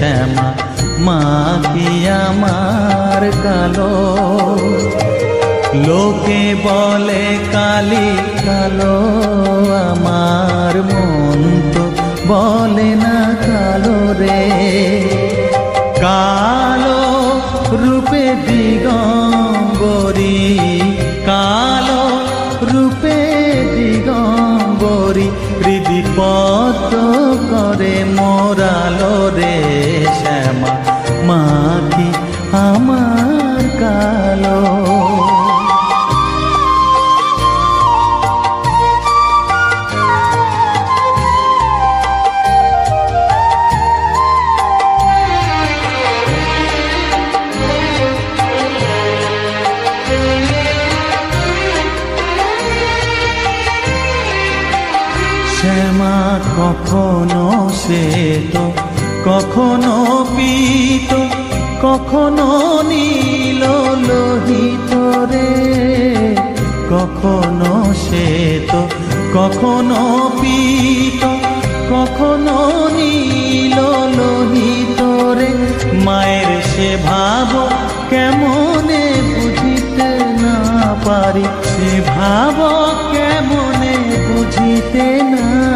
শ্যামা মা কি আমার কালো? লোকে বলে কালি কালো আমার মন তো বলে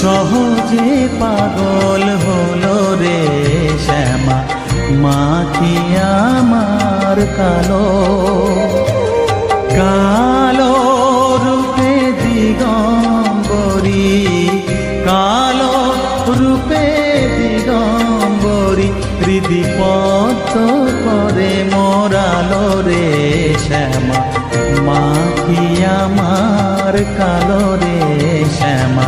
সহজে পাগল হলো রে শ্যামা মা কি আমার কালো। কালো রূপে দিগম্বরী, কালো রূপে দিগম্বরী হৃদিপত করে মোরালো রে শ্যামা মা কি আমার কালো রে শ্যামা।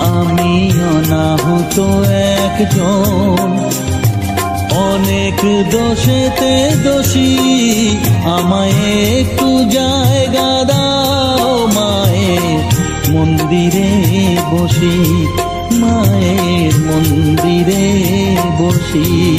আমি অনাহুত একজন। অনেক দোষেতে দোষী, আমায় একটু জায়গা দাও মায়ে মন্দিরে বসি, মায়ের মন্দিরে বসি।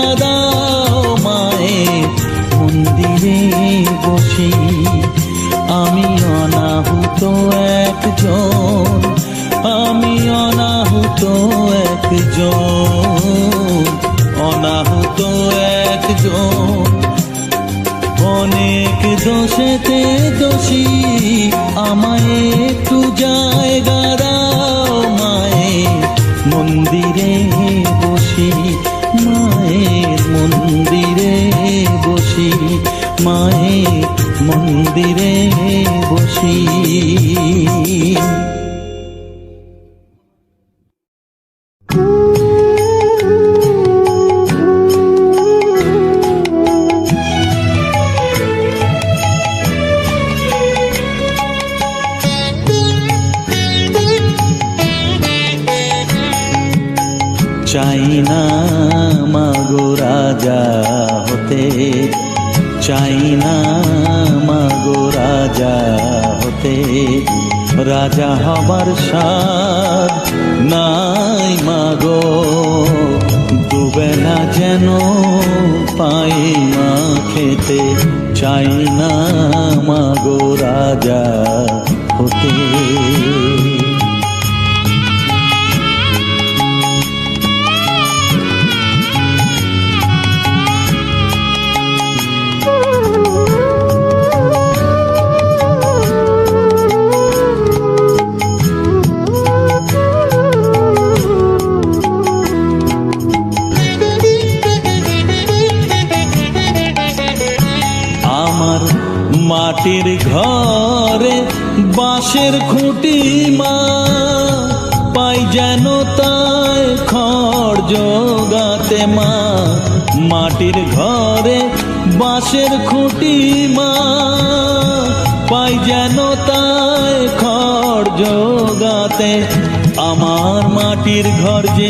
মাটির ঘরে বাঁশের খুঁটি মা, পাই যেন তাই খড় জোগাতে মা। মাটির ঘরে বাঁশের খুঁটি মা, পাই যেন তাই খড় জোগাতে। আমার মাটির ঘর যে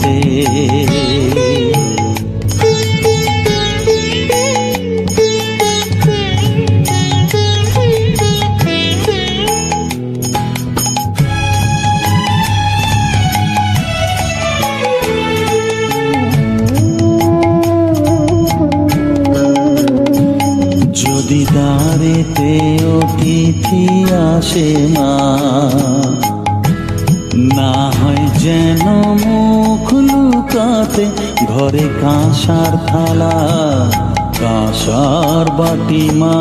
রাতে। যদি দাঁড়েতে অতিথি আসে না না হয় যেন মুখ লুকাতে ঘরে কাঁসার থালা, কাঁসার বাটি মা।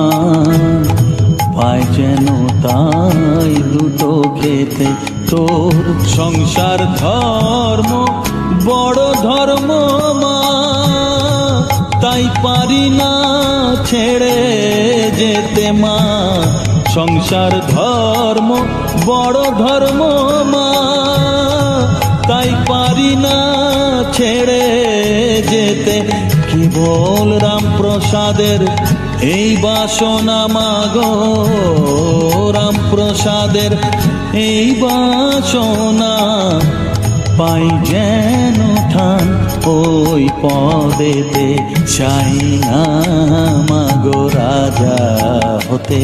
পায় যেন তাই দুটো খেতে তোর সংসার ধর্ম, বড় ধর্ম মা। তাই পারি না ছেড়ে যেতে মা। সংসার ধর্ম, বড় ধর্ম মা। তাই পারি না ছেড়ে যেতে। কেবল রামপ্রসাদের? এই বাসনা মাগো রামপ্রসাদের। এই বাসনা পাই যেন ঠান ওই পদেতে। চাই না মাগো রাজা হতে।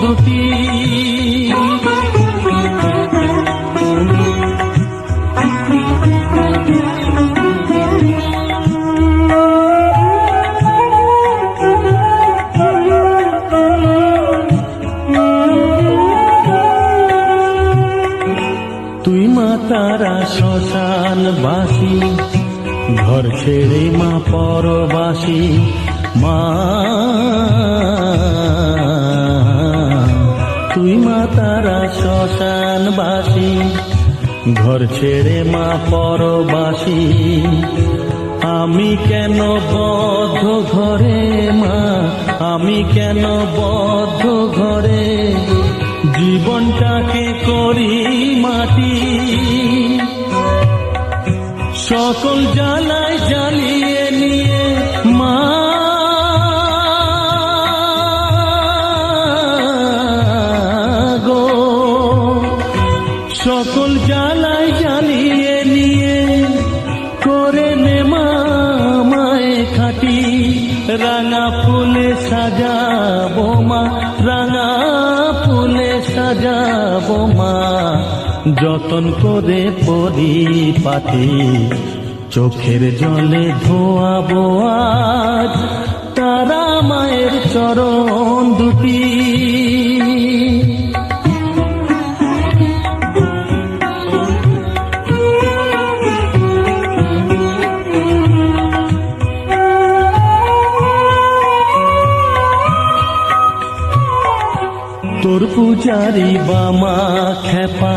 দুটি ঘর ছেড়ে মা পরবাসী, আমি কেন বদ্ধ ঘরে মা? আমি কেন বদ্ধ ঘরে? জীবনটাকে করি মাটি। সকল জ্বালায় জ্বালিয়ে যতন করে পরিপাটি, চোখের জলে ধোয়াবো আজ তারা মায়ের চরণ দুটি। তোর পূজারি বামা খেপা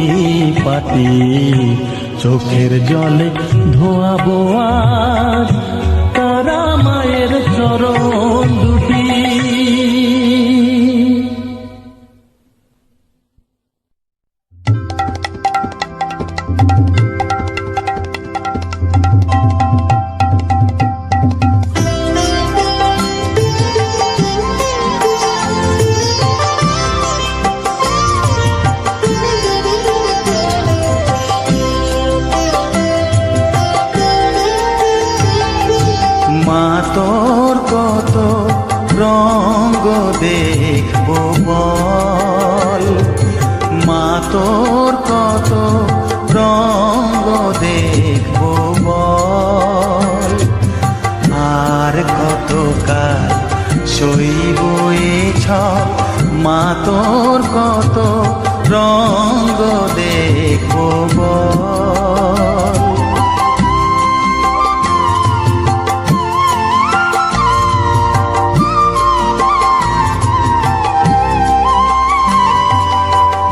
পরিপাটি চোখের জলে ধোয়াবো আজ তারা মায়ের চরণ। মা তোর কত রঙ্গ দেখব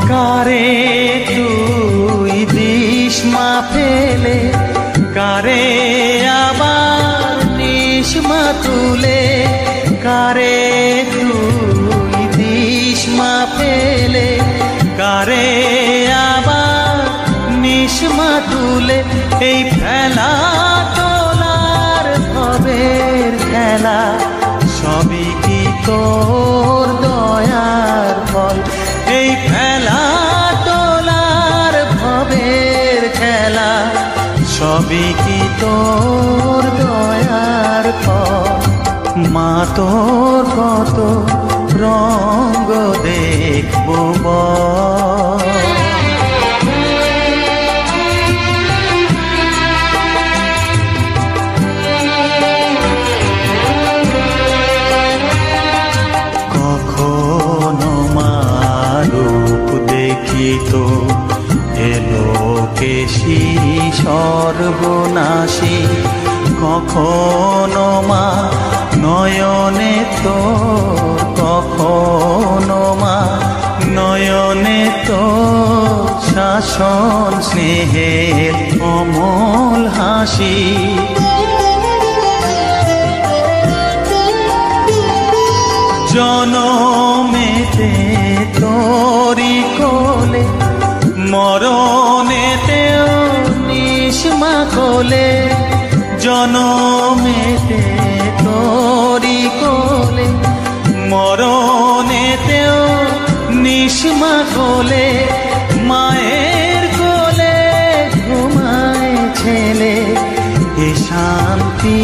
কারে তুই দিস মা ফেলে? কারে আবার নিস মা তুলে? কারে এই ফেলা তোলার ভবের খেলা, সবই কি তোর দয়ার ফল? এই খেলা তোলার ভবের খেলা, সবই কি তোর দয়ার ফল? মা তোর কত রঙ্গ দেখব বল। দেখিত এলো কেশি সর্বনাশী। কখনো মা নয়নে তো, কখনো মা নয়নে তো শাসন স্নেহের অমল হাসি। জনমেতে কোলে জনমেতে তোরি কোলে মরণেতেও নিষ্মা কোলে মায়ের কোলে ঘুমায় ছেলে এ শান্তি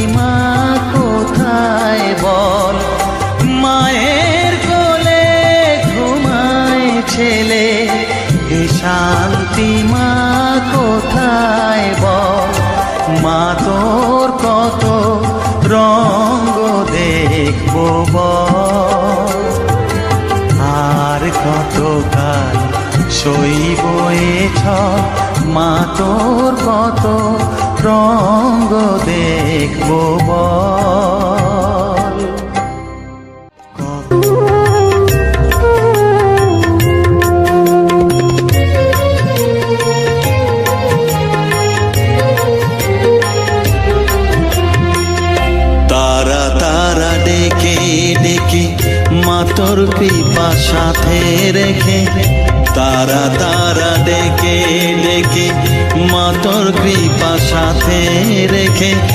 রঙ্গ রেখে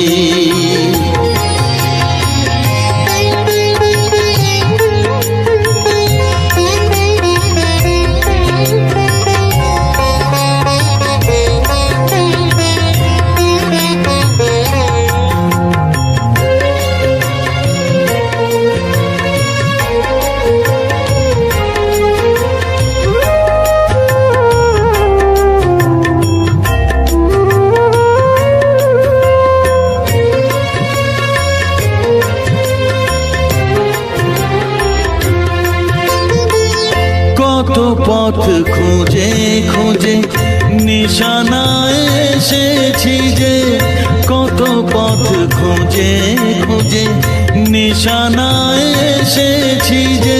খুঁজে নিশানায় এসেছি যে কত পথ খুঁজে খুঁজে নিশানায় এসেছি যে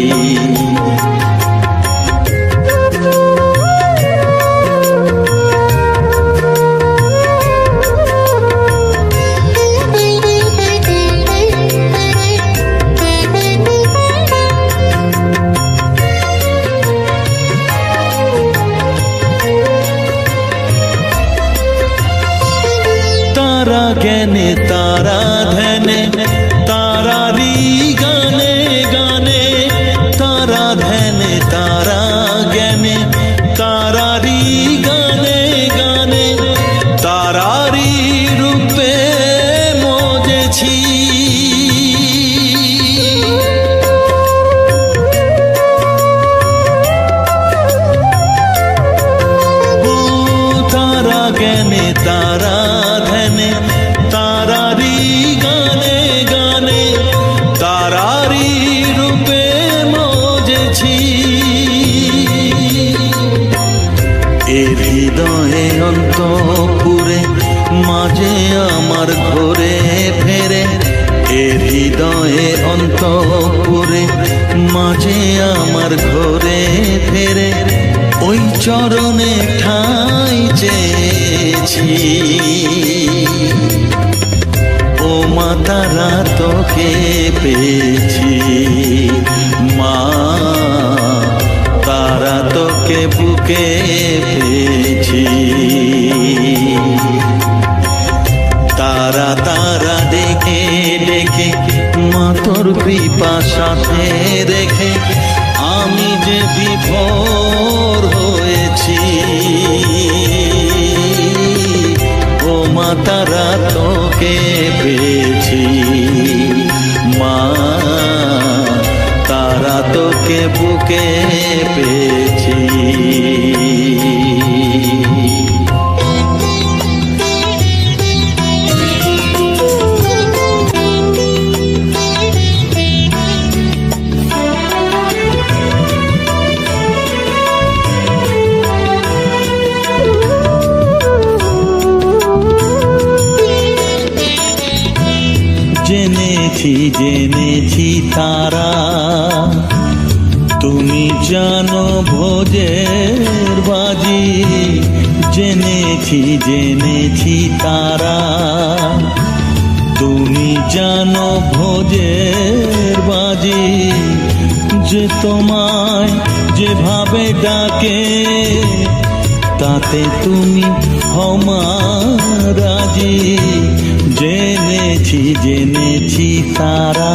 জ্ঞানে তারা ধ্যানে তারারি গানে গানে তারারি রূপে মজেছি। এ হৃদয়ে অন্তপুরে, মাঝে আমার ঘরে ফেরে। এ হৃদয়ে অন্তপুরে, মাঝে আমার ঘরে ফেরে। ওই চরণে ঠাই চেয়েছি। ও মা, তারা তোকে পেয়েছি। মা, তারা তোকে বুকে পেয়েছি। তারা তারা ডেকে ডেকে মা তোর কৃপা সাথে রেখে আমি যে বিভোর যে তোমায় যেভাবে ডাকে তাতে তুমি হমারাজি জেনেছি জেনেছি তারা।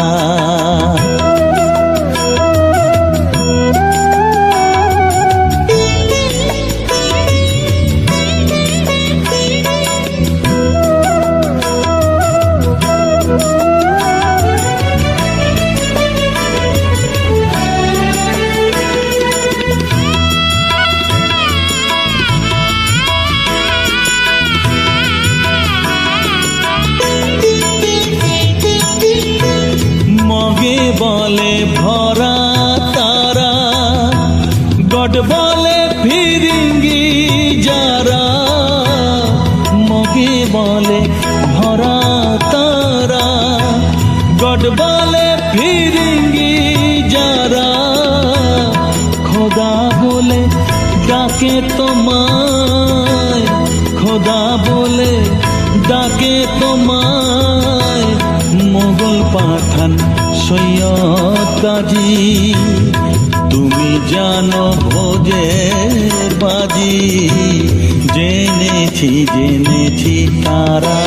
সৈয়দ কাজী তুমি জানো ভোজে বাজি জেনেছি জেনেছি তারা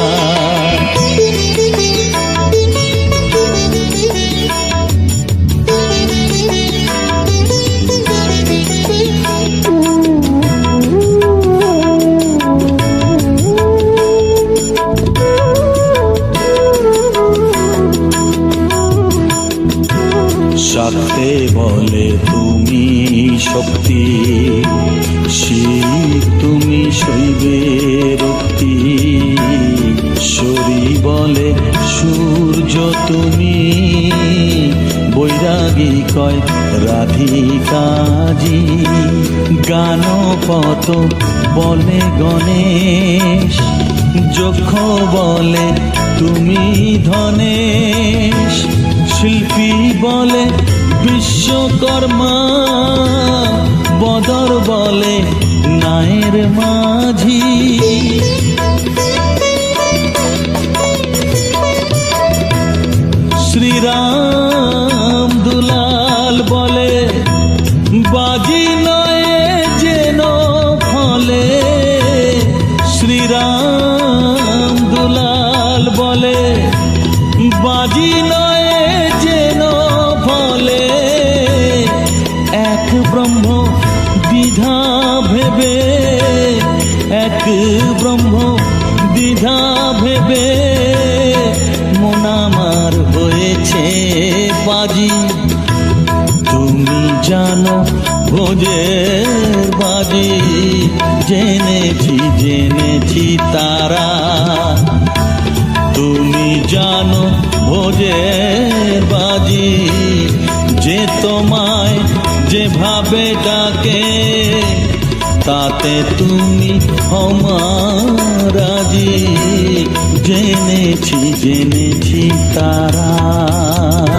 কয় রাধিকাজি। গানপত বলে গণেশ। যক্ষ বলে, তুমি ধনেশ। শিল্পী বলে, বিশ্বকর্মা। বদর বলে, নায়ের মাঝি। ব্রহ্ম, দ্বিধা ভেবে, এক ব্রহ্ম, দ্বিধা ভেবে মোনামার হয়েছে বাজি। তুমি জানো ভোজের বাজি, জেনেছি জেনেছি তারা। তুমি জানো ভোজের বাজি, যে তোমায় যেভাবে ডাকে তাতে তুমি হমারাজি জেনেছি জেনেছি তারা।